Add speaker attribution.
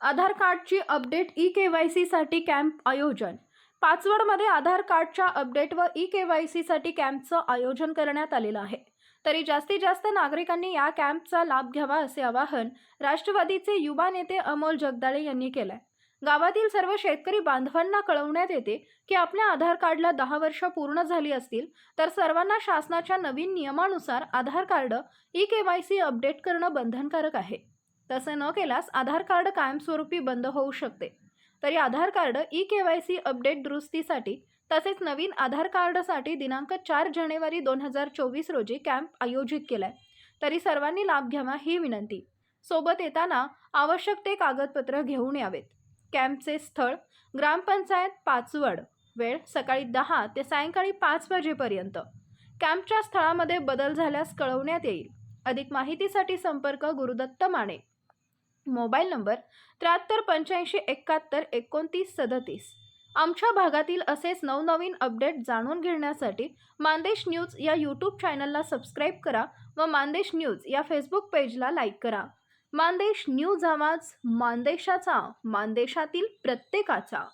Speaker 1: आधार कार्डची update E K Y सीसाठी camp आयोजन. पाचवडमध्ये आधार कार्डच्या अपडेट व ई के वाय सीसाठी कॅम्पचं आयोजन करण्यात आलेलं आहे. तरी जास्तीत जास्त नागरिकांनी या कॅम्पचा लाभ घ्यावा असे आवाहन राष्ट्रवादीचे युवा नेते अमोल जगदाळे यांनी केलंय. गावातील सर्व शेतकरी बांधवांना कळवण्यात येते की आपल्या आधार कार्डला दहा वर्ष पूर्ण झाली असतील तर सर्वांना शासनाच्या नवीन नियमानुसार Aadhaar card E K Y C update करणं बंधनकारक आहे. तसे न केल्यास आधार कार्ड कायमस्वरूपी बंद होऊ शकते. तरी Aadhaar card E K Y C update दुरुस्तीसाठी तसेच नवीन आधार कार्डसाठी दिनांक चार जानेवारी दोन हजार चोवीस रोजी कॅम्प आयोजित केलाय. तरी सर्वांनी लाभ घ्यावा ही विनंती. सोबत येताना आवश्यक ते कागदपत्र घेऊन यावेत. कॅम्पचे स्थळ ग्रामपंचायत पाचवड वेळ सकाळी दहा ते सायंकाळी पाच वाजेपर्यंत. कॅम्पच्या स्थळामध्ये बदल झाल्यास कळवण्यात येईल. अधिक माहितीसाठी संपर्क गुरुदत्त माने. मोबाईल नंबर त्र्याहत्तर पंच्याऐंशी एकाहत्तर एकोणतीस सदतीस. आमच्या भागातील असेच नवनवीन अपडेट जाणून घेण्यासाठी मानदेश न्यूज या यूट्यूब चॅनलला सबस्क्राईब करा व मानदेश न्यूज या फेसबुक पेजला लाईक करा. मानदेश न्यूज आवाज मानदेशाचा मानदेशातील प्रत्येकाचा.